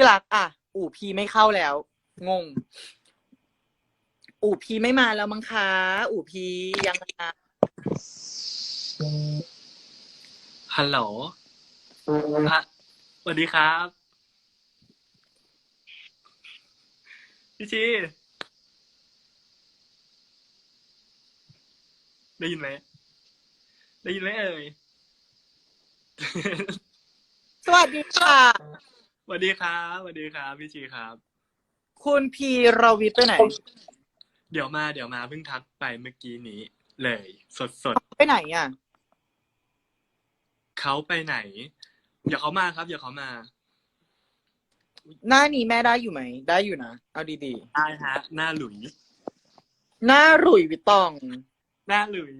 ที่รักอะ อู่พีไม่เข้าแล้ว งง อู่พีไม่มาแล้วมั้งคะอู่พียังไงนะฮัลโหลฮะสวัสดีครับ พี่ชีได้ยินไหม ได้ยินไหมเอ่ย สวัสดีค่ะ สวัสดีครับสวัสดีครับพี่ชีครับ คุณพีรวิทย์ไปไหน เดี๋ยวมาเดี๋ยวมาเพิ่งทักไปเมื่อกี้นี้ เลย สดสดไปไหนอะๆเขาไปไหน เดี๋ยวเขามาครับ เดี๋ยวเขามา หน้านี้แม่ได้อยู่ไหม ได้อยู่นะ เอาดีได้ฮะ หน้าหลุยๆหน้าหลุยวิตตอง หน้าหลุย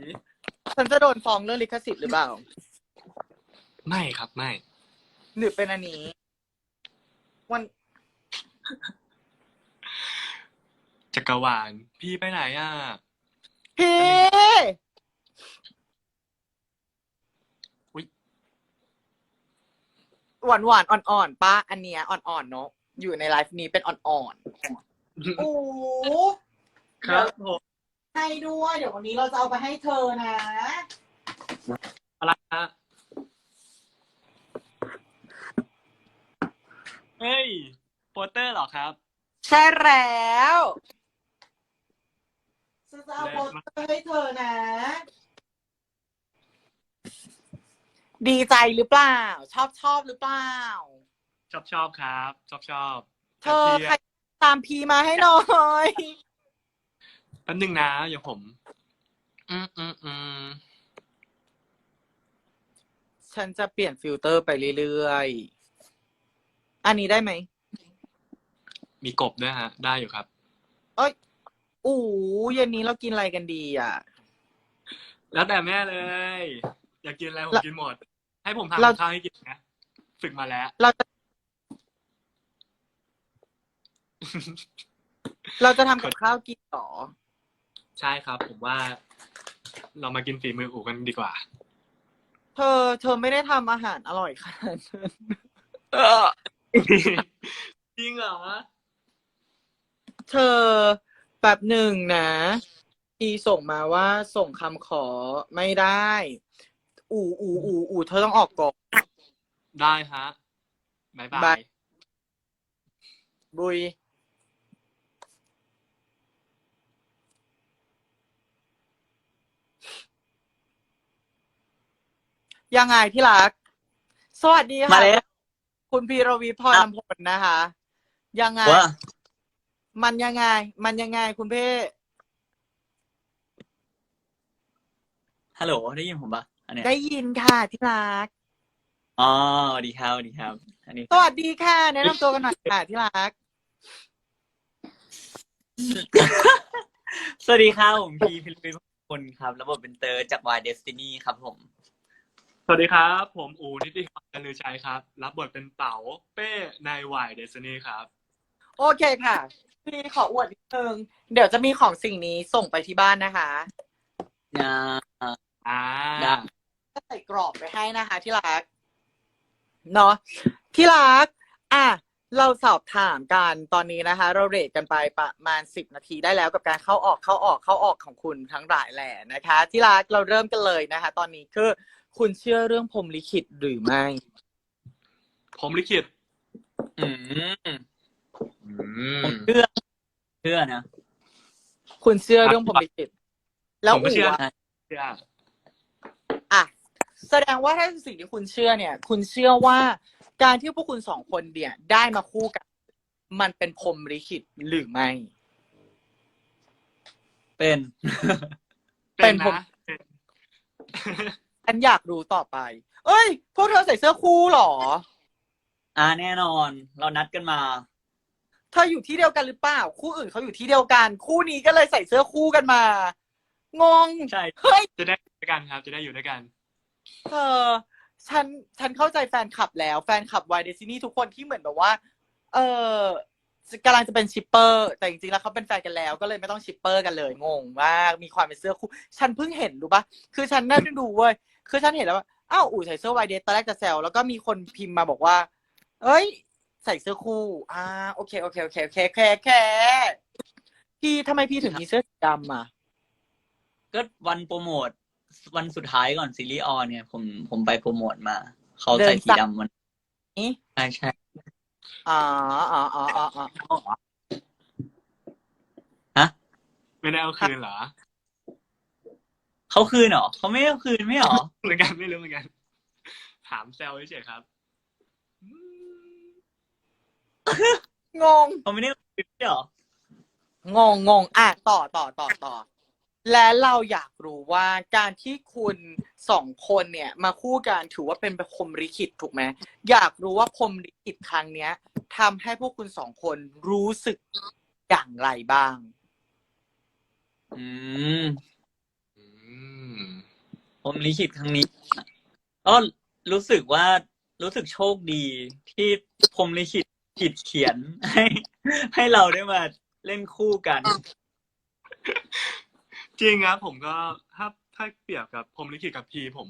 ฉันจะโดนฟ้องเรื่องลิขสิทธิ์หรือเปล่า ไม่ครับไม่ หรือเป็นอันนี้ วัน จักรวาลพี่ไปไหนอะ พี่ อุ๊ย หวานหวานๆอ่อนๆป้าอันเนี้ยอ่อนๆเนาะอยู่ในไลฟ์นี้เป็นอ่อนๆโอ้ครับผมให้ด้วย เดี๋ยววันนี้เราจะเอาไปให้เธอนะ อะไรฮะ เฮ้ย โปสเตอร์เหรอครับ ใช่แล้วฉันจะเอาโปสเตอร์ให้เธอนะ ดีใจหรือเปล่า ชอบชอบหรือเปล่า ชอบชอบครับ ชอบชอบเธอใครตามพีมาให้หน่อยแป๊บนึงนะอย่าผม อืมอืมอืมฉันจะเปลี่ยนฟิลเตอร์ไปเรื่อยๆ อันนี้ได้ไหม มีกบด้วยฮะ ได้อยู่ครับอู้เย็นนี้เรากินอะไรกันดีอะ แล้วแต่แม่เลย อยากกินอะไรผมเรากินหมด ให้ผมทำเรากับข้าวให้กินนะ ฝึกมาแล้ว เราจะเราจะทำกับข้าวกินเหรอใช่ครับ ผมว่า เรามากินฝีมืออูกันดีกว่า เธอ เธอไม่ได้ทำอาหารอร่อยขนาดนั้น จริงเหรอ เธอแบบหนึ่งนะอีส่งมาว่าส่งคำขอไม่ได้ อู่อู่อู่อู่เธอต้องออกก่อน ได้ฮะบายบาบาย ย บุย ยังไงที่รัก สวัสดีค่ะมาแล้ว คุณพีรวีพรครับลำพลนะคะ ยังไง ว่ามันยังไง มันยังไง คุณเพ่ฮัลโหลได้ยินผมปะอันเนี้ยได้ยินค่ะที่รัก อ๋อสวัสดีครับสวัสดีครับ อันนี้สวัสดีค่ะแนะนำตัวกันหน่อยค่ะที่รัก สวัสดีครับผมพีพิลปิคนครับ ระบบเป็นเตอร์จากวายเดสตินีครับผม สวัสดีครับ ผมอูนิติพรกันลือชัยครับ รับบทเป็นเต๋าเป้ในวายเดซนี่ครับ โอเคค่ะพี่ขออวดนิดนึง เดี๋ยวจะมีของสิ่งนี้ส่งไปที่บ้านนะคะอ่าอ่าได้ก็ใส่กรอบไปให้นะคะ ที่รัก เนาะที่รัก อะ เราสอบถามกันตอนนี้นะคะ เราเรทกันไปประมาณสิบนาทีได้แล้วกับการเข้าออกเข้าออกเข้าออกของคุณทั้งหลายแหล่นะคะ ที่รักเราเริ่มกันเลยนะคะ ตอนนี้คือ คุณเชื่อเรื่องพรหมลิขิตหรือไม่ ผมลิขิตอืมอืผมเชื่อเชื่อนะ คุณเชื่อเรื่องพรหมลิขิต แล้วผมก็อู๋เชื่ออะเชื่ออะ แสดงว่าถ้าสิ่งที่คุณเชื่อเนี่ย คุณเชื่อว่าการที่พวกคุณสองคนเนี่ย ได้มาคู่กัน มันเป็นพรหมลิขิตหรือไม่ เป็น เป็นผมนะเป็น ฉันอยากรู้ต่อไป เอ้ย พวกเธอใส่เสื้อคู่เหรอ อ่าแน่นอน เรานัดกันมา เธออยู่ที่เดียวกันหรือเปล่า คู่อื่นเขาอยู่ที่เดียวกัน คู่นี้ก็เลยใส่เสื้อคู่กันมา งง ใช่ เฮ้ย จะได้อยู่ด้วยกันครับ จะได้อยู่ด้วยกันเธอ ฉัน ฉันเข้าใจแฟนคลับแล้ว แฟนคลับวายเดซินี่ทุกคนที่เหมือนแบบว่า เออ กำลังจะเป็นชิปเปอร์ แต่จริงๆแล้วเขาเป็นแฟนกันแล้ว ก็เลยไม่ต้องชิปเปอร์กันเลยงงมากมีความเป็นเสื้อคู่ ฉันเพิ่งเห็นรู้ปะคือฉันนั่งดูเว้ยคือฉันเห็นแล้วว่าอ้าวอู๋ใส่เสื้อวายเดสตอนแรกจะแซวแล้วก็มีคนพิมพ์มาบอกว่า เอ้ย ใส่เสื้อคู่ อ่าโอเคโอเคโอเคโอเคโอเคโอเคพี่ทำไมพี่ถึงมีเสื้อสีดำอะก็วันโปรโมทวันสุดท้ายก่อนซีรีส์ออนเนี่ยผมผมไปโปรโมทมา เขาใส่สีดำมันนี้ใช่ใช่ อ๋ออ๋ออ๋ออ๋ออ๋อไม่ได้เอาคืนเหรอเขาคืนเหรอเขาไม่เอาคืนไม่เหรอเหมือนกันไม่รู้เหมือนกัน ถามแซวเฉยๆครับอืมงง เขาไม่ได้เอาคืนไม่เหรองงงงอะต่อต่อต่อต่อ และเราอยากรู้ว่าการที่คุณสองคนเนี่ยมาคู่กันถือว่าเป็นพรหมลิขิตถูกไหมอยากรู้ว่าพรหมลิขิตครั้งเนี้ยทำให้พวกคุณสองคนรู้สึกอย่างไรบ้าง อืมอืมผมลิขิตครั้งนี้ก็รู้สึกว่ารู้สึกโชคดีที่ผมลิขิตขิดเขียนให้ ให้เราได้มาเล่นคู่กัน จริงครับผมก็ถ้าถ้าเปรียบกับผมลิขิตกับพีผม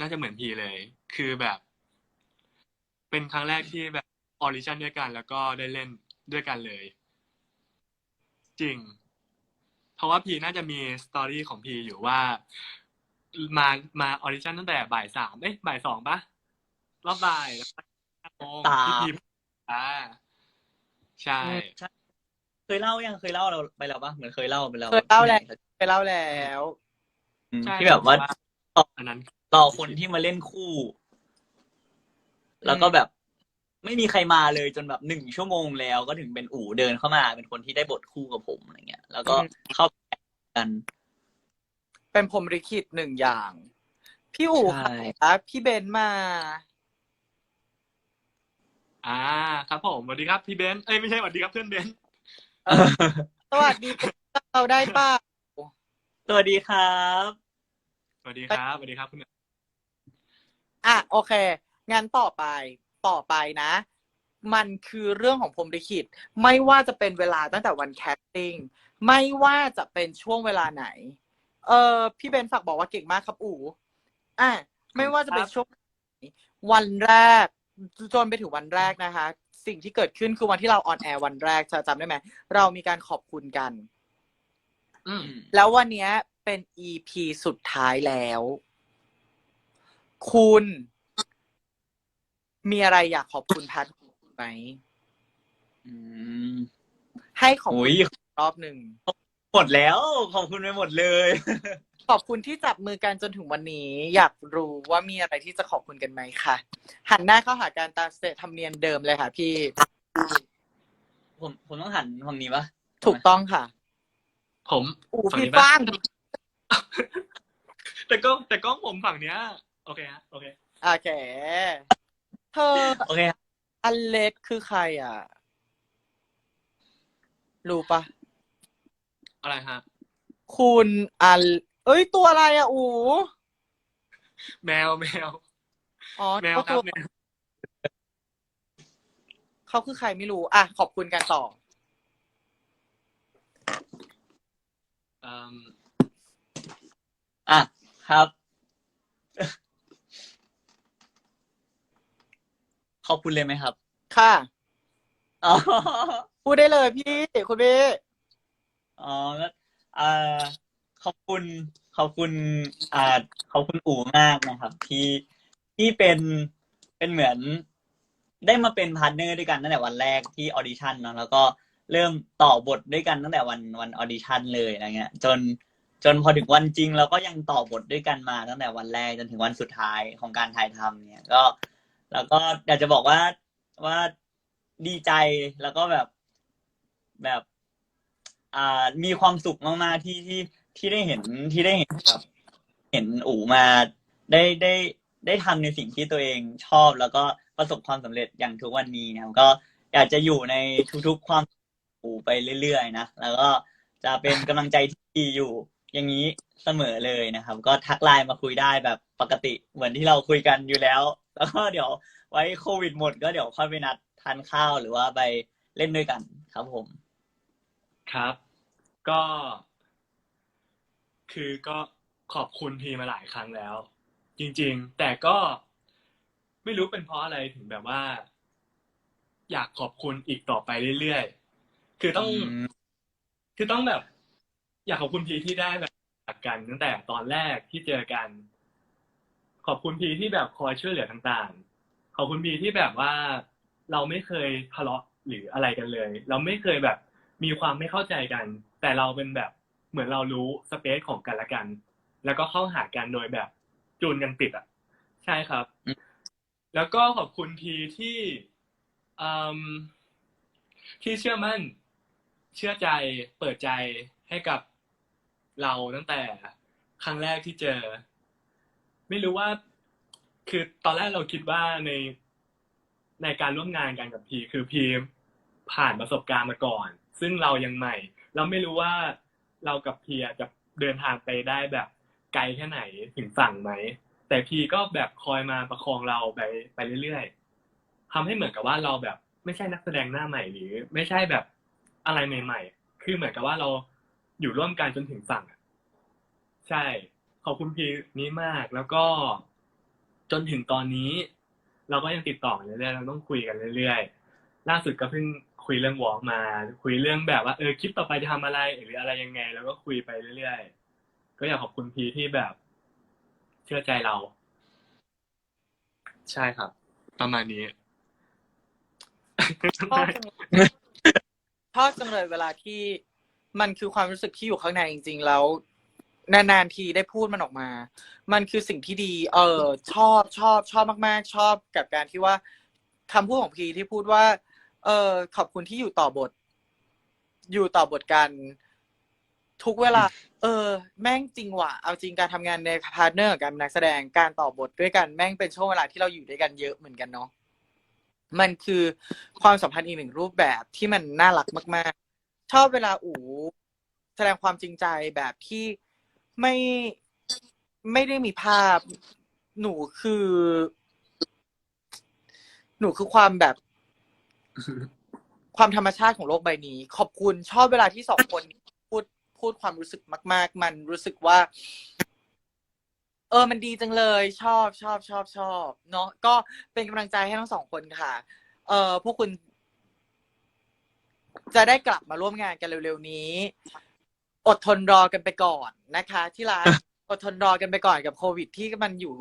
น่าจะเหมือนพีเลย คือแบบ เป็นครั้งแรกที่แบบออริชั่นด้วยกัน แล้วก็ได้เล่นด้วยกันเลย จริง เพราะว่าพีน่าจะมีสตอรี่ของพีอยู่ว่า มามาออริชั่นตั้งแต่บ่ายสามเอ้ยบ่ายสองปะรอบบ่ายแล้วก็ห้าโมงสามที่พีอ่าใช่ใช่ เคยเล่ายังเคยเล่าเราไปแล้วปะเหมือนเคยเล่าไปแล้วเคยเล่าแล้ว ไปเล่าแล้วอืมใช่ที่แบบว่า อันนั้น รอคนที่มาเล่นคู่ แล้วก็แบบไม่มีใครมาเลยจนแบบหนึ่งชั่วโมงแล้ว ก็ถึงเป็นอู่เดินเข้ามา เป็นคนที่ได้บทคู่กับผมอะไรเงี้ย แล้วก็อืมเข้ากัน เป็นพรหมลิขิตหนึ่งอย่าง พี่อู๋ใช่ ค่ะพี่เบนมา อ่า ครับผมสวัสดีครับพี่เบนซ์เอ้ยไม่ใช่สวัสดีครับเพื่อนเบนซ์สวัสดี เราได้ป่ะ สวัสดีครับ สวัสดีครับสวัสดีครับคุณ อะโอเค งั้นต่อไปต่อไปนะ มันคือเรื่องของพรหมลิขิต ไม่ว่าจะเป็นเวลาตั้งแต่วันแคสติ้งไม่ว่าจะเป็นช่วงเวลาไหน เออพี่เบนฝากบอกว่าเก่งมากครับอู๋อะไม่ว่าจะเป็นช่วงไหนวันแรก จนไปถึงวันแรกนะคะ สิ่งที่เกิดขึ้นคือวันที่เราออนแอร์วันแรกเธอจำได้ไหม เรามีการขอบคุณกันอืม แล้ววันเนี้ยเป็น EP สุดท้ายแล้ว คุณ มีอะไรอยากขอบคุณแพทไหมอืมให้ขอบโอ้คุยณรอบหนึ่งหมดแล้ว ขอบคุณไปหมดเลย ขอบคุณที่จับมือกันจนถึงวันนี้ อยากรู้ว่ามีอะไรที่จะขอบคุณกันไหมคะหันหน้าเข้าหาการตามสเตทำเนียนเดิมเลยค่ะ พี่ ผมผมต้องหันฝั่งนี้ปะถูกต้องค่ะ ผมอูฝั่งพี่นี้ปะฟ้าง แต่กล้องแต่กล้องผมฝั่งเนี้ย โอเคฮะโอเคโอเค เธอ โอเคครับอันเล็กคือใครอะ รู้ปะ อะไรฮะคุณอันเอ้ย ตัวอะไรอะ อู แมวแมวอ๋อแมวเขาครัคืบอแมว เขาคือใครไม่รู้ อะ ขอบคุณกันต่อ เอิ่มอะครับ ขอบคุณเลยไหมครับ ค่ะ อ๋อ พูดได้เลยพี่ คุณพี่ อ๋อก็อ่าขอบคุณ ขอบคุณ อ่า ขอบคุณอู๋มากนะครับ ที่ที่เป็นเป็นเหมือน ได้มาเป็นพาร์ทเนอร์ด้วยกันตั้งแต่วันแรกที่ออดิชั่นเนาะแล้วก็ เริ่มต่อบทด้วยกันตั้งแต่วันวันออดิชั่นเลยอะไรเงี้ย จนจนพอถึงวันจริงเราก็ยังต่อบทด้วยกันมาตั้งแต่วันแรกจนถึงวันสุดท้ายของการถ่ายทำเนี่ย ก็ แล้วก็อยากจะบอกว่าว่าดีใจแล้วก็แบบแบบอ่ามีความสุขมากๆที่ที่ที่ได้เห็นที่ได้เห็นแบบเห็นอู๋มาได้ได้ได้ทำในสิ่งที่ตัวเองชอบแล้วก็ประสบความสำเร็จอย่างทุกวันนี้นะครับก็อยากจะอยู่ในทุกๆความ อูไปเรื่อยๆนะแล้วก็จะเป็นกำลังใจที่ดีอยู่อย่างนี้เสมอเลยนะครับ ก็ทักไลน์มาคุยได้แบบปกติเหมือนที่เราคุยกันอยู่แล้ว แล้วก็เดี๋ยวไว้โควิดหมดก็เดี๋ยวค่อยไปนัดทานข้าวหรือว่าไปเล่นด้วยกันครับผม ครับ ก็ คือก็ขอบคุณพีมาหลายครั้งแล้ว จริง ๆ แต่ก็ไม่รู้เป็นเพราะอะไรถึงแบบว่า อยากขอบคุณอีกต่อไปเรื่อยๆ คือต้องมคือต้องแบบ อยากขอบคุณพีที่ได้แบบจากกันตั้งแต่ตอนแรกที่เจอกัน ขอบคุณพีที่แบบคอยช่วยเหลือต่างๆ ขอบคุณพีที่แบบว่าเราไม่เคยทะเลาะหรืออะไรกันเลย เราไม่เคยแบบมีความไม่เข้าใจกัน แต่เราเป็นแบบเหมือนเรารู้สเปซของกันและกัน แล้วก็เข้าหากันโดยแบบจูนกันติดอะ ใช่ครับอืมแล้วก็ขอบคุณพีที่อืมที่เชื่อมั่น เชื่อใจเปิดใจให้กับเราตั้งแต่ครั้งแรกที่เจอ ไม่รู้ว่า คือตอนแรกเราคิดว่าในในการร่วมงานกันกับพีคือพีผ่านประสบการณ์มาก่อน ซึ่งเรายังใหม่ เราไม่รู้ว่าเรากับพีจะเดินทางไปได้แบบไกลแค่ไหนถึงฝั่งไหม แต่พีก็แบบคอยมาประคองเราไปไปเรื่อยๆทำให้เหมือนกับว่าเราแบบ ไม่ใช่นักแสดงหน้าใหม่หรือ ไม่ใช่แบบ อะไรใหม่ ๆ คือเหมือนกับว่าเราอยู่ร่วมกันจนถึงฝั่งอะใช่ ขอบคุณพีนี้มาก แล้วก็จนถึงตอนนี้ เราก็ยังติดต่อกันเรื่อยๆเราต้องคุยกันเรื่อยๆ ล่าสุดก็เพิ่งคุยเรื่องวอล์กมา คุยเรื่องแบบว่าเออคลิปต่อไปจะทำอะไรหรืออะไรยังไง แล้วก็คุยไปเรื่อยๆ ก็อยากขอบคุณพีที่แบบ เชื่อใจเรา ใช่ครับ ประมาณนี้ ชอบจังเลยเวลาที่มันคือความรู้สึกที่อยู่ข้างในจริงๆ แล้วนานๆทีได้พูดมันออกมา มันคือสิ่งที่ดี เออ ชอบชอบชอบมาก ๆ ชอบกับการที่ว่าคำพูดของพีที่พูดว่า เออขอบคุณที่อยู่ต่อบท อยู่ต่อบทกัน ทุกเวลา เออ แม่งจริงว่ะ เอาจริงการทำงานในพาร์ทเนอร์กับการเป็นนักแสดงการต่อบทด้วยกันแม่งเป็นช่วงเวลาที่เราอยู่ด้วยกันเยอะเหมือนกันเนาะ มันคือความสัมพันธ์อีกหนึ่งรูปแบบที่มันน่ารักมาก ๆ ชอบเวลาอูแสดงความจริงใจแบบที่ไม่ไม่ได้มีภาพ หนูคือ หนูคือความแบบ ความธรรมชาติของโลกใบนี้ ขอบคุณชอบเวลาที่สองคนพูดพูดความรู้สึกมาก ๆ มันรู้สึกว่า เออมันดีจังเลยชอบชอบชอบชอบ เนาะก็เป็นกำลังใจให้ทั้งสองคนค่ะ เออพวกคุณ จะได้กลับมาร่วมงานกันเร็วๆนี้ อดทนรอกันไปก่อนนะคะ ที่ร้านอดทนรอกันไปก่อนกับโควิดที่มันอยู่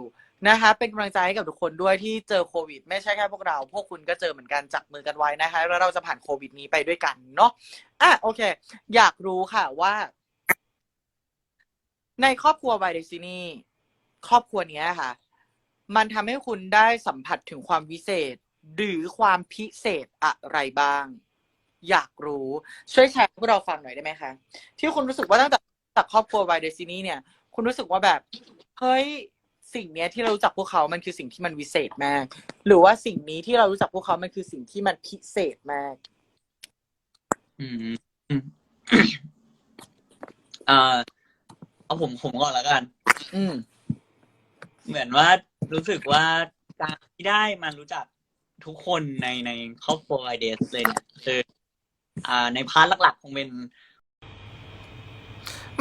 นะคะ เป็นกำลังใจให้กับทุกคนด้วยที่เจอโควิด ไม่ใช่แค่พวกเรา พวกคุณก็เจอเหมือนกันจับมือกันไว้นะคะ แล้วเราจะผ่านโควิดนี้ไปด้วยกันเนาะอะโอเค อยากรู้ค่ะว่า ในครอบครัวไวเดซินี่ ครอบครัวเนี้ยค่ะ มันทำให้คุณได้สัมผัสถึงความวิเศษ หรือความพิเศษอะไรบ้าง อยากรู้ช่วยแชร์ให้พวกเราฟังหน่อยได้ไหมคะที่คุณรู้สึกว่าตั้งแต่จากครอบครัวไวเดซินี่เนี่ย คุณรู้สึกว่าแบบเฮ้ยสิ่งเนี้ยที่เรารู้จักพวกเขามันคือสิ่งที่มันวิเศษมาก หรือว่าสิ่งนี้ที่เรารู้จักพวกเขามันคือสิ่งที่มันพิเศษมาก อืมอืมอ่าเอาผมผมก่อนแล้วกัน อืม เหมือนว่ารู้สึกว่าการที่ได้มารู้จักทุกคนในในครอบครัวไอเดสเลยเนี่ยคืออ่าในพาร์ทหลักๆ คงเป็น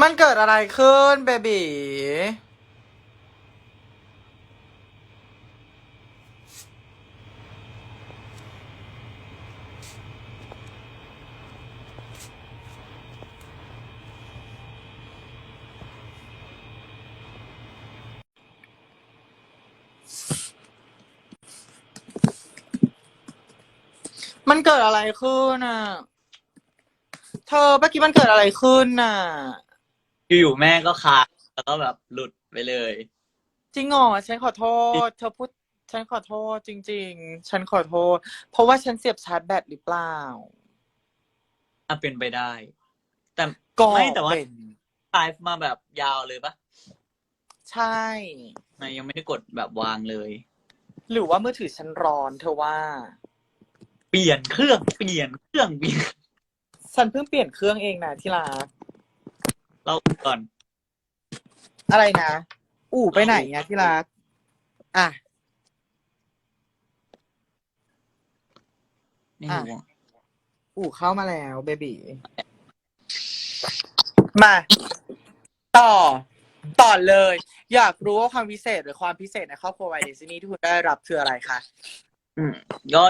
มันเกิดอะไรขึ้นเบบี มันเกิดอะไรขึ้นอะ เธอเมื่อกี้มันเกิดอะไรขึ้นน่ะ อยู่ๆแม่ก็ขาดแล้วก็แบบหลุดไปเลย จริงเหรอฉันขอโทษ เธอพูด ฉันขอโทษจริง ๆ ฉันขอโทษ เพราะว่าฉันเสียบชาร์จแบตหรือเปล่า อะเป็นไปได้ แต่ก็ไม่แต่ว่าเป็นไลฟ์มาแบบยาวเลยปะใช่ นายยังไม่ได้กดแบบวางเลย หรือว่ามือถือฉันร้อนเธอว่า เปลี่ยนเครื่องเปลี่ยนเครื่องเปลี่ยนฉันเพิ่งเปลี่ยนเครื่องเองนะที่รักเราก่อน อะไรนะ อู่ไปไหนอะที่รัก อะ ไม่รู้อะอู่เข้ามาแล้วเบบีมา ต่อ ต่อเลย อยากรู้ว่าความพิเศษหรือความพิเศษในครอบครัวไวเดซินี่ที่คุณได้รับคืออะไรคะ อืมก็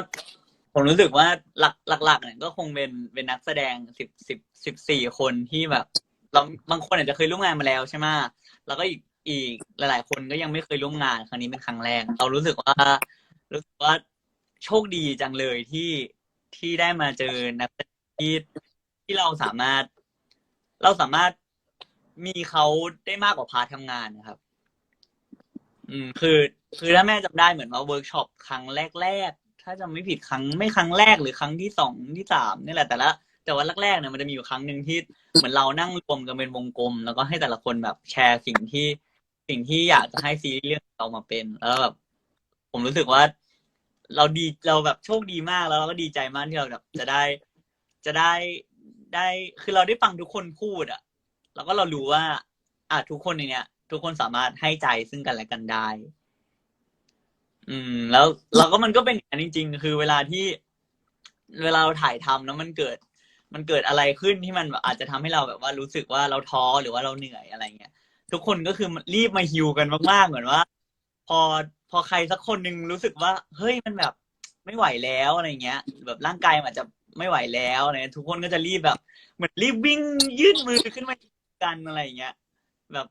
ผมรู้สึกว่าหลักหลักๆเนี่ยก็คงเป็นเป็นนักแสดงสิบสิบสิบสี่คนที่แบบเราบางคนอาจจะเคยร่วมงานมาแล้วใช่ไหมแล้วก็อีกอีกหลาย ๆ คนก็ยังไม่เคยร่วมงานครั้งนี้เป็นครั้งแรกเรารู้สึกว่า รู้สึกว่าโชคดีจังเลยที่ที่ได้มาเจอนักที่ที่เราสามารถ เราสามารถมีเขาได้มากกว่าพาร์ททำงานนะครับ อืม คือ คือถ้าแม่จำได้เหมือนว่าเวิร์กช็อปครั้งแรก ๆ ถ้าจำไม่ผิดครั้งไม่ครั้งแรกหรือครั้งที่สองที่สามนี่แหละแต่ละแต่ว่าแรกๆเนี่ยมันจะมีอยู่ครั้งหนึ่งที่เหมือนเรานั่งรวมกันเป็นวงกลม แล้วก็ให้แต่ละคนแบบแชร์สิ่งที่สิ่งที่อยากจะให้ซีรีส์เรื่องเรามาเป็น แล้วแบบผมรู้สึกว่า เราดีเราแบบโชคดีมากแล้วเราก็ดีใจมากที่เราแบบ จะได้จะได้ได้ คือเราได้ฟังทุกคนพูดอะแล้วก็เรารู้ว่า อะทุกคนในเนี้ยทุกคนสามารถให้ใจซึ่งกันและกันได้ อืม แล้วเราก็มันก็เป็นอย่างนั้นจริง ๆ คือเวลาที่เวลาเราถ่ายทำแล้วมันเกิด มันเกิดอะไรขึ้นที่มันแบบอาจจะทำให้เราแบบว่ารู้สึกว่าเราท้อหรือว่าเราเหนื่อยอะไรเงี้ยทุกคนก็คือรีบมาฮิวกันมากๆเหมือนว่า พอพอใครสักคนหนึ่งรู้สึกว่า เฮ้ยมันแบบไม่ไหวแล้วอะไรเงี้ย แบบร่างกายมันอาจจะไม่ไหวแล้วอะไรเงี้ยทุกคนก็จะรีบแบบ เหมือนรีบวิ่งยื่นมือขึ้นมากันอะไรอย่างเงี้ยแบบ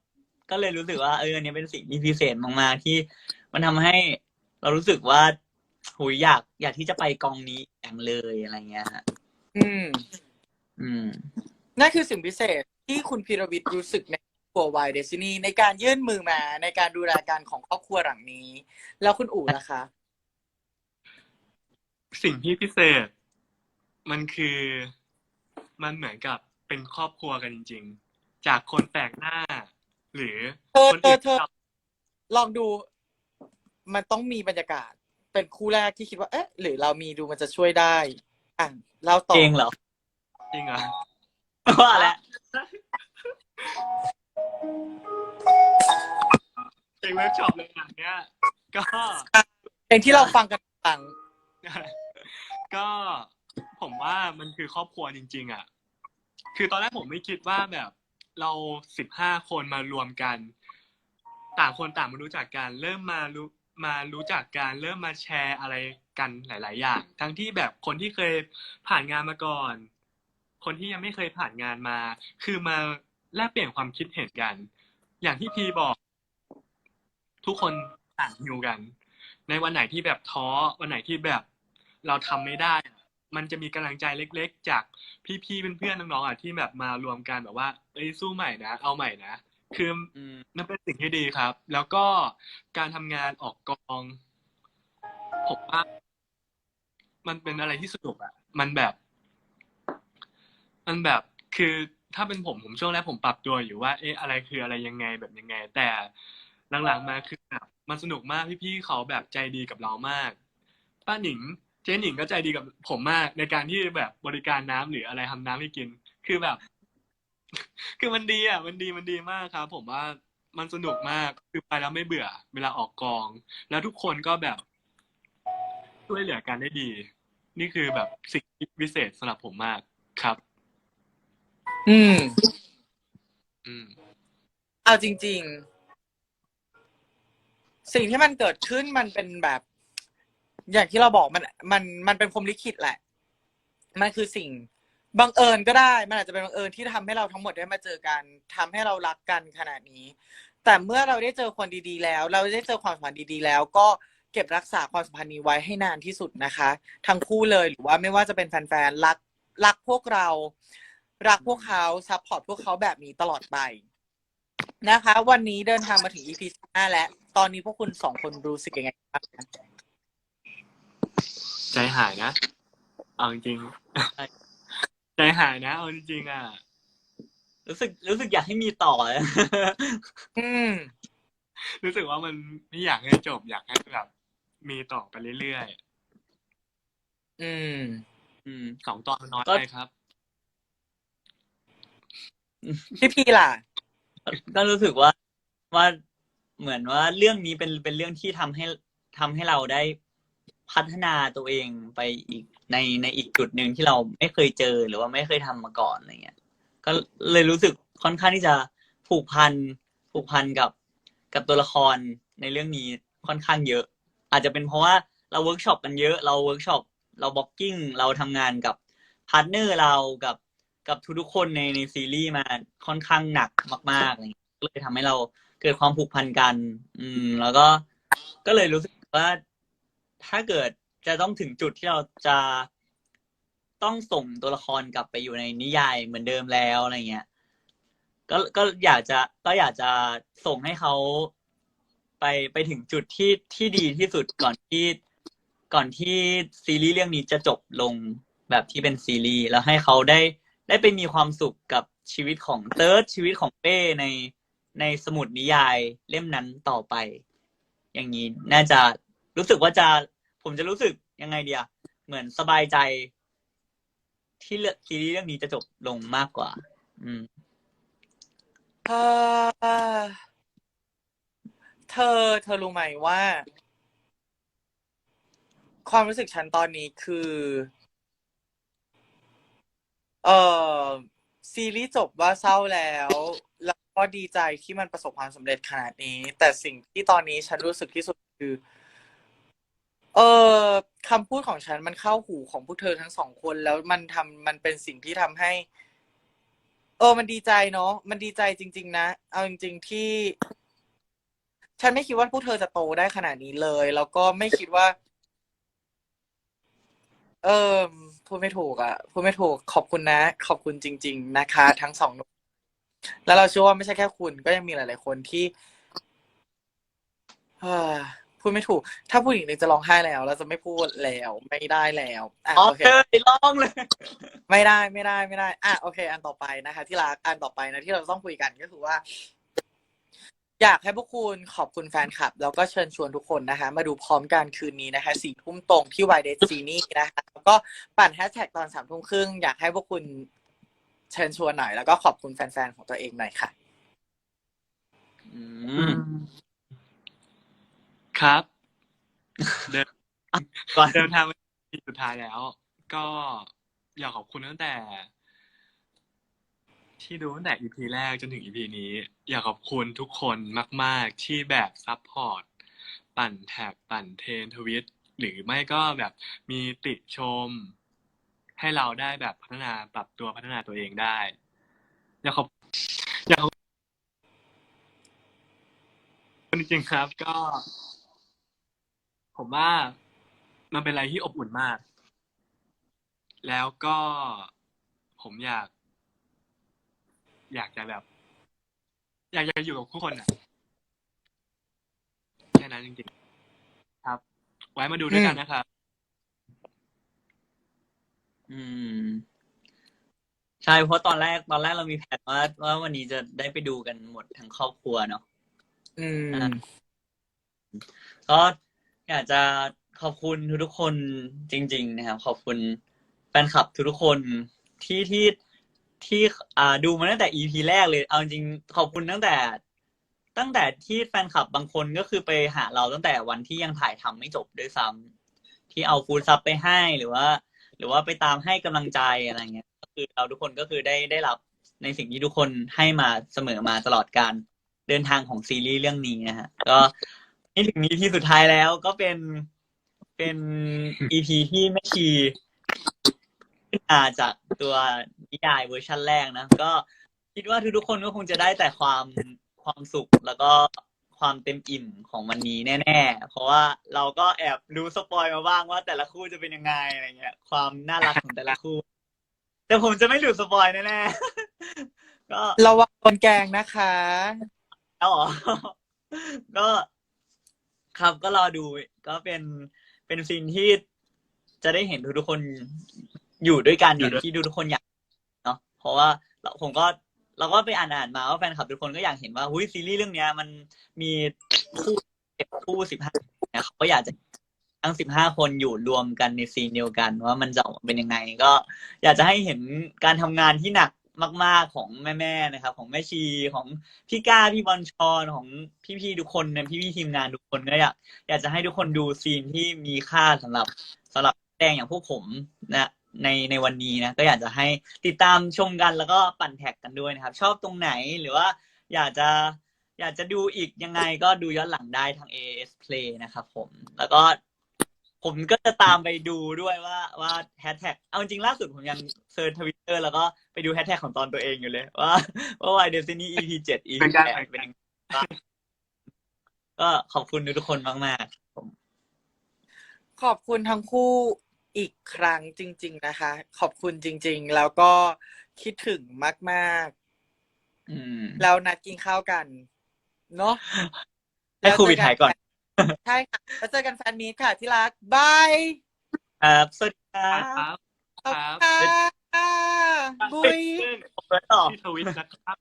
ก็เลยรู้สึกว่าเอออันนี้เป็นสิ่งที่พิเศษมากๆที่ มันทำให้ เรารู้สึกว่าหุยอยาก อยากที่จะไปกองนี้อย่างเลยอะไรเงี้ยฮะอืม อืม นั่นคือสิ่งพิเศษที่คุณพีรวิทย์รู้สึกในครอบครัววายเดซินีในการยื่นมือมาในการดูแลการของครอบครัวหลังนี้ แล้วคุณอู๋นะคะ สิ่งที่พิเศษ มันคือมันเหมือนกับเป็นครอบครัวกันจริง ๆ จากคนแปลกหน้า หรือเธอคนเธอื่อนเธอลองดู มันต้องมีบรรยากาศ เป็นคู่แรกที่คิดว่า เอ๊ะ หรือเรามีดูมันจะช่วยได้ อะเล่าต่อเจงเหรอจริงเหรอว่าแล้วเองเวิร์กช็อปเลยอย่างเนี้ย ก็ เพลงที่เราฟังกันฟังก็ผมว่ามันคือครอบครัวจริง ๆ อะ คือตอนแรกผมไม่คิดว่าแบบ เราสิบห้าคนมารวมกัน ต่างคนต่างมารู้จักกัน เริ่มมารู้ มารู้จักกันเริ่มมาแชร์อะไรกันหลาย ๆ อย่าง ทั้งที่แบบคนที่เคยผ่านงานมาก่อน คนที่ยังไม่เคยผ่านงานมา คือมาแลกเปลี่ยนความคิดเห็นกัน อย่างที่พีบอก ทุกคนต่างฮิวกัน ในวันไหนที่แบบท้อวันไหนที่แบบเราทำไม่ได้ มันจะมีกำลังใจเล็ก ๆ จากพี่ๆเพื่อนๆน้องๆอะที่แบบมารวมกันแบบว่าเอ้ยสู้ใหม่นะ เอาใหม่นะ คืออืมมันเป็นสิ่งที่ดีครับ แล้วก็การทำงานออกกองผมว่ามันเป็นอะไรที่สนุกอะมันแบบ มันแบบคือถ้าเป็นผมผมช่วงแรกผมปรับตัวอยู่ว่า เอ๊ะอะไรคืออะไรยังไงแบบยังไง แต่หลังๆมาคือแบบมันสนุกมากพี่ๆเขาแบบใจดีกับเรามาก ป้าหนิง เจ๊หนิงก็ใจดีกับผมมากในการที่แบบบริการน้ำหรืออะไรทำน้ำให้กิน คือแบบ คือมันดีอะ มันดีมันดีมากครับ ผมว่ามันสนุกมากคือไปแล้วไม่เบื่อ เวลาออกกอง แล้วทุกคนก็แบบ ช่วยเหลือกันได้ดี นี่คือแบบสิ่งที่พิเศษสำหรับผมมากครับ อืม อืม เอาจริง ๆ สิ่งที่มันเกิดขึ้นมันเป็นแบบ อย่างที่เราบอกมัน มันมันเป็นพรหมลิขิตแหละ มันคือสิ่ง บังเอิญก็ได้ มันอาจจะเป็นบังเอิญที่ทำให้เราทั้งหมดได้มาเจอกันทำให้เรารักกันขนาดนี้ แต่เมื่อเราได้เจอคนดีๆ แล้ว เราได้เจอความสัมพันธ์ดีๆ แล้ว ก็เก็บรักษาความสัมพันธ์นี้ไว้ให้นานที่สุดนะคะ ทั้งคู่เลยหรือว่าไม่ว่าจะเป็นแฟนๆรักรักพวกเรา รักพวกเขาซัพพอร์ตพวกเขาแบบนี้ตลอดไปนะคะ วันนี้เดินทางมาถึง EP ห้าแล้ว ตอนนี้พวกคุณสองคนรู้สึกยังไงบ้างคะใจหายนะ เอาจริงๆ ใจหายนะเอาจริงๆอะ รู้สึกรู้สึกอยากให้มีต่อเลย อืม รู้สึกว่ามันไม่อยากให้จบอยากให้แบบมีต่อไปเรื่อยอืมอืมๆสองตอนมันน้อยก็ ไปครับ พี่พีล่ะ ก็รู้สึกว่าว่าเหมือนว่าเรื่องนี้เป็นเป็นเรื่องที่ทำให้ทำให้เราได้ พัฒนาตัวเองไปอีกในในอีกจุดหนึ่งที่เราไม่เคยเจอหรือว่าไม่เคยทำมาก่อนอะไรเงี้ย ก็เลยรู้สึกค่อนข้างที่จะผูกพันผูกพันกับกับตัวละครในเรื่องนี้ค่อนข้างเยอะ อาจจะเป็นเพราะว่าเราเวิร์กช็อปกันเยอะ เราเวิร์กช็อปเราบล็อกกิ้งเราทำงานกับพาร์ทเนอร์เรากับกับทุกๆคนในในซีรีส์มาค่อนข้างหนักมากๆอะไรเงี้ยก็เลยทำให้เราเกิดความผูกพันกัน อืม แล้วก็ก็เลยรู้สึกว่า ถ้าเกิดจะต้องถึงจุดที่เราจะต้องส่งตัวละครกลับไปอยู่ในนิยายเหมือนเดิมแล้วอะไรเงี้ย ก็ก็อยากจะก็อยากจะส่งให้เขาไปไปถึงจุดที่ที่ดีที่สุดก่อนที่ก่อนที่ซีรีส์เรื่องนี้จะจบลงแบบที่เป็นซีรีส์แล้วให้เขาได้ได้ไปมีความสุขกับชีวิตของเติร์ดชีวิตของเป้ในในสมุดนิยายเล่มนั้นต่อไป อย่างนี้น่าจะ รู้สึกว่าจะผมจะรู้สึกยังไงเดียเหมือนสบายใจ ที่เรื่องซีรีส์เรื่องนี้จะจบลงมากกว่า อืมเออเธอ เธอรู้ไหมว่า ความรู้สึกฉันตอนนี้คือ เออซีรีส์จบว่าเศร้าแล้ว แล้วก็ดีใจที่มันประสบความสำเร็จขนาดนี้ แต่สิ่งที่ตอนนี้ฉันรู้สึกที่สุดคือ เออคำพูดของฉันมันเข้าหูของพวกเธอทั้งสองคนแล้วมันทำมันเป็นสิ่งที่ทำให้ เออ มันดีใจเนาะมันดีใจจริง ๆ นะ เอาจริง ๆที่ ฉันไม่คิดว่าพวกเธอจะโตได้ขนาดนี้เลย แล้วก็ไม่คิดว่า เออพูดไม่ถูกอะพูดไม่ถูกขอบคุณนะ ขอบคุณจริง ๆ นะคะ ทั้งสองหนุ่มแล้วเราเชื่อว่าไม่ใช่แค่คุณก็ยังมีหลาย ๆ คนที่เอ่อ พูดไม่ถูก ถ้าผู้หญิงจะร้องไห้แล้วเราจะไม่พูดแล้วไม่ได้แล้วอะอ๋อโอเคเธอร้องเลย ไม่ได้ไม่ได้ไม่ได้อะโอเค อันต่อไปนะคะ ที่รักอันต่อไปนะที่เราต้องคุยกันก็คือว่า อยากให้พวกคุณขอบคุณแฟนคลับ แล้วก็เชิญชวนทุกคนนะคะ มาดูพร้อมกันคืนนี้นะคะสี่ทุ่มตรงที่วายเดซีนี่นะคะแล้วก็ปั่นแฮชแท็กตอนสามทุ่มครึ่งอยากให้พวกคุณเชิญชวนหน่อยแล้วก็ขอบคุณแฟนๆของตัวเองหน่อยค่ะอืม ครับ เดินก่อนเดินทางมาถึงสุดท้ายแล้ว ก็อยากขอบคุณตั้งแต่ ที่ดูตั้งแต่ EP แรกจนถึง EP นี้ อยากขอบคุณทุกคนมาก ๆ ที่แบบซัพพอร์ตปั่นแท็กปั่นเทรนทวิตหรือไม่ก็แบบมีติชม ให้เราได้แบบพัฒนาปรับตัวพัฒนาตัวเองได้ อยากขอบอยากขอบคุณจริงๆครับ ก็ ผมว่ามันเป็นอะไรที่อบอุ่นมาก แล้วก็ผมอยาก อยากจะแบบ อยากจะอยู่กับทุกคนอะแค่นั้นจริงๆ ครับ ไว้มาดูด้วยกันนะครับ อืม ใช่เพราะตอนแรกตอนแรกเรามีแผนว่าว่าวันนี้จะได้ไปดูกันหมดทั้งครอบครัวเนาะอืมอะก็ อยากจะขอบคุณทุกๆคนจริง ๆ นะครับ ขอบคุณแฟนคลับทุกๆคนที่ที่ที่อ่าดูมาตั้งแต่ EP แรกเลย เอาจริงๆขอบคุณตั้งแต่ ตั้งแต่ที่แฟนคลับบางคนก็คือไปหาเราตั้งแต่วันที่ยังถ่ายทำไม่จบด้วยซ้ำที่เอาฟูดซับไปให้หรือว่า หรือว่าไปตามให้กำลังใจอะไรเงี้ย ก็คือเราทุกคนก็คือได้ได้รับในสิ่งที่ทุกคนให้มาเสมอมาตลอดการเดินทางของซีรีส์เรื่องนี้นะฮะก็ นี่ถึง EP สุดท้ายแล้วก็เป็นเป็น EP ที่แม่ชีขึ้นมาจากตัวนิยายเวอร์ชันแรกนะ ก็คิดว่าทุกๆคนก็คงจะได้แต่ความความสุขแล้วก็ความเต็มอิ่มของวันนี้แน่ๆ เพราะว่าเราก็แอบรู้สปอยมาบ้างว่าแต่ละคู่จะเป็นยังไงอะไรเงี้ย ความน่ารักของแต่ละคู่ แต่ผมจะไม่หลุดสปอยแน่ๆ ก็ระวังโดนแกล้งนะคะ แล้วเหรอก็ ครับก็รอดูก็เป็นเป็นซีนที่จะได้เห็นทุกๆคนอยู่ด้วยกันอย่างที่ทุกๆคนอยากเนาะเพราะว่าเราผมก็เราก็ไปอ่านอ่านมาว่าแฟนคลับทุกคนก็อยากเห็นว่าหุ้ยซีรีส์เรื่องเนี้ย มันมีคู่เจ็ดคู่สิบห้าเนี่ยเขาก็อยากจะทั้งสิบห้าคนอยู่รวมกันในซีนเดียวกันว่ามันจะออกมาเป็นยังไง ก็อยากจะให้เห็นการทำงานที่หนัก มาก ๆ ของแม่ๆนะครับ ของแม่ชีของพี่ก้าพี่บอลชอนของพี่ๆทุกคนเนี่ยพี่ๆทีมงานทุกคนก็อยากอยากจะให้ทุกคนดูซีนที่มีค่าสำหรับสำหรับแดงอย่างพวกผมนะในในวันนี้นะก็อยากจะให้ติดตามชมกันแล้วก็ปั่นแท็กกันด้วยนะครับ ชอบตรงไหนหรือว่าอยากจะอยากจะดูอีกยังไงก็ดูย้อนหลังได้ทาง AS Play นะครับผม แล้วก็ ผมก็จะตามไปดูด้วยว่าว่าแฮชแท็กเอาจริงๆล่าสุดผมยังเซิร์ชทวิตเตอร์แล้วก็ไปดูแฮชแท็กของตอนตัวเองอยู่เลย ว่าว่า Why Destiny EP เจ็ด EP เหมือนกันแปดเหมือนกันเป็นยังไงบ้างก็ขอบคุณทุกคนมากๆผมขอบคุณทั้งคู่อีกครั้งจริง ๆ นะคะ ขอบคุณจริง ๆ แล้วก็คิดถึงมากอืมๆแล้วนัดกินข้าวกัน เนาะให้โควิดหายก่อน ใช่ค่ะแล้วเจอกันแฟนมีตค่ะที่รักบายครับสวัสดีครัครับบขอบคคุรัณบค่ะบุยผมไปต่อ ที่ทวิตนะครับ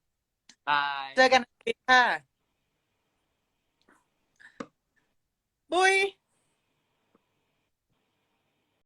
บาย เจอกันอาทิตย์ค่ะ บุย